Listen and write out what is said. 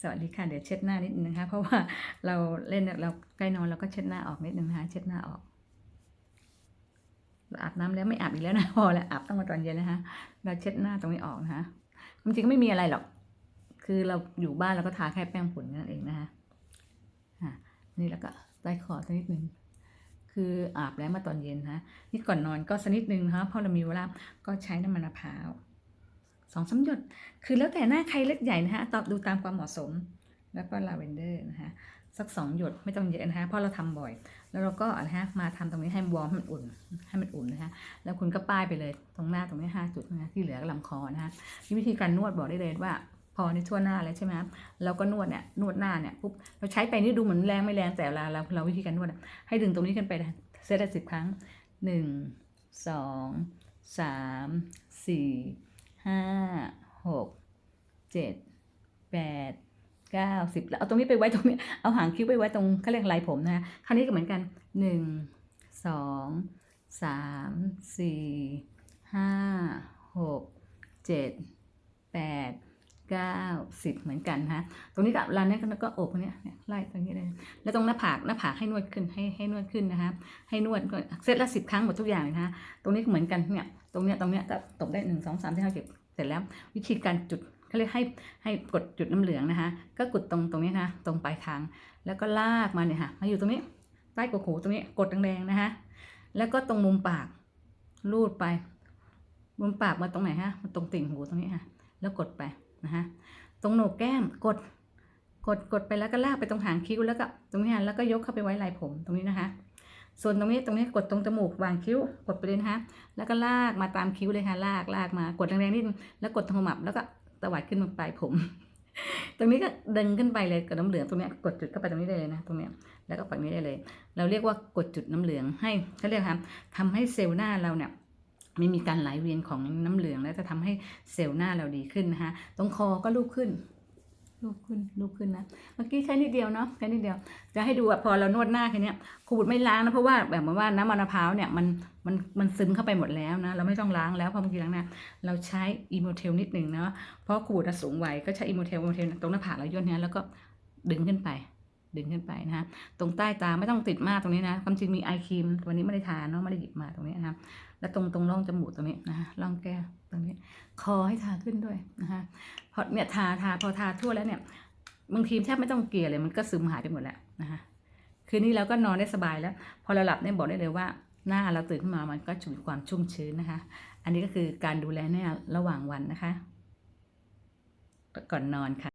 สวัสดีค่ะ เดี๋ยวเช็ดหน้านิดนึงนะคะ เพราะว่าเราเล่นเราใกล้นอนเราก็เช็ดหน้าออกนิดนึงนะคะ เช็ดหน้าออกาอาบน้ำแล้วไม่อาบอีกแล้วนะพอแล้วอาบต้องมาตอนเย็นนะคะ เราเช็ดหน้าตรงนี้ออกนะคะคจริงก็ไม่มีอะไรหรอก คือเราอยู่บ้านเราก็ทาแค่แป้งฝุ่นนั่นเองนะคะนี่แล้วก็ใต้คอสักนิดนึงคืออาบแล้วมาตอนเย็นนะะนี่ก่อนนอนก็สักนิดนึงนะคะพราะเรามีเวลาก็ใช้น้ำมันมะพร้าว สองสามหยด คือแล้วแต่หน้าใครเล็กใหญ่นะคะตอบดูตามความเหมาะสม แล้วก็ลาเวนเดอร์นะคะสักสองหยดไม่ต้องเยอะนะคะเพราะเราทำบ่อย แล้วเราก็อะไรฮะมาทำตรงนี้ให้วอร์มให้มันอุ่นให้มันอุ่นนะคะแล้วคุณก็ป้ายไปเลยตรงหน้าตรงนี้ห้าจุดนะคะที่เหลือก็ลำคอนะคะนี่วิธีการนวดบอกได้เลยว่า พอในทั่วหน้าแล้วใช่ไหมครับเราก็นวดเนี่ยนวดหน้าเนี่ยปุ๊บเราใช้ไปนี่ดูเหมือนแรงไม่แรงแต่เวลาเราเราวิธีการนวด ให้ดึงตรงนี้ขึ้นไปนะเซตละสิบครั้งหนึ่งสองสามสี่ ห้าหกเจ็ดแปดเก้าสิบแล้วเอาตรงนี้ไปไว้ตรงนี้ เอาหางคิ้วไปไว้ตรงเขาเรียกลายผมนะคะคราวนี้ก็เหมือนกันหนึ่งสองสามสี่ห้าหกเจ็ดแปดเก้าสิบเหมือนกันฮะตรงนี้กับร้านนี้ก็ก็อกเนี้ยไล่ตรงนี้เลย แล้วตรงหน้าผากหน้าผากให้นวดขึ้นให้ให้นวดขึ้นนะคะให้นวดก่อนเซตละสิบครั้งหมดทุกอย่างเลยนะคะตรงนี้เหมือนกันเนี่ยตรงเนี้ยตรงเนี้ยก็ตบได้หนึ่งสองสามสี่ห้าเจ็ด ร็จแล้ววิธีการจุดเขาเรียกให้ให้กดจุดน้ำเหลืองนะคะ ก็กดตรงตรงนี้นะตรงปลายทาง แล้วก็ลากมาเนี่ยค่ะมาอยู่ตรงนี้ใต้กกหูตรงนี้กดแรงๆนะคะ แล้วก็ตรงมุมปากลูดไป มุมปากมาตรงไหนฮะมาตรงติ่งหูตรงนี้ค่ะ แล้วกดไปนะคะตรงโหนกแก้มกดกดกดไปแล้วก็ลากไปตรงหางคิ้วแล้วก็ตรงนี้ค่ะแล้วก็ยกเข้าไปไว้ลายผมตรงนี้นะคะ ส่วนตรงนี้ตรงนี้กดตรงจมูกวางคิ้วกดไปเลยนะคะแล้วก็ลากมาตามคิ้วเลยค่ะลากลากมากดแรงๆนิดแล้วกดตรงขมับแล้วก็ตวัดขึ้นมาปลายผม ตรงนี้ก็ดึงขึ้นไปเลยกับน้ำเหลืองตรงนี้กดจุดเข้าไปตรงนี้ได้เลยนะตรงนี้แล้วก็ฝั่งนี้ได้เลย เราเรียกว่ากดจุดน้ำเหลืองให้เขาเรียกครับทำให้เซลล์หน้าเราเนี่ยไม่มีการไหลเวียนของน้ำเหลือง แล้วจะทำให้เซลล์หน้าเราดีขึ้นนะคะตรงคอก็ลูบขึ้น ลูปขึ้นลูปขึ้นนะเมื่อกี้แค่นิดเดียวเนาะแค่นิดเดียว จะให้ดูว่าพอเรานวดหน้าแค่เนี้ยขูดไม่ล้างนะเพราะว่าแบบเหมือนว่าน้ำมันมะพร้าวเนี่ยมันมันมันซึมเข้าไปหมดแล้วนะเราไม่ต้องล้างแล้วพอเมื่อกี้ล้างหน้าเราใช้อีโมเทลนิดหนึ่งเนาะเพราะขูดสูงไวก็ใช้อีโมเทลอีโมเทลตรงหน้าผากเราย่นเนี้ยแล้วก็ดึงขึ้นไป ดึงขึ้นไปนะคะตรงใต้ตาไม่ต้องติดมากตรงนี้นะความจริงมีไอครีมวันนี้ไม่ได้ทาเนาะไม่ได้หยิบมาตรงนี้นะครับแล้วตรงตรงร่องจมูกตรงนี้นะคะร่องแก้มตรงนี้ คอให้ทาขึ้นด้วยนะคะพอเนี่ยทาทาพอทาทั่วแล้วเนี่ยบางทีแทบไม่ต้องเกลี่ยเลยมันก็ซึมหายไปหมดแล้วนะคะคืนนี้เราก็นอนได้สบายแล้ว พอเราหลับเนี่ยบอกได้เลยว่า หน้าเราตื่นขึ้นมามันก็จะมีความชุ่มชื้นนะคะ อันนี้ก็คือการดูแลหน้าระหว่างวันนะคะ ก่อนนอนค่ะ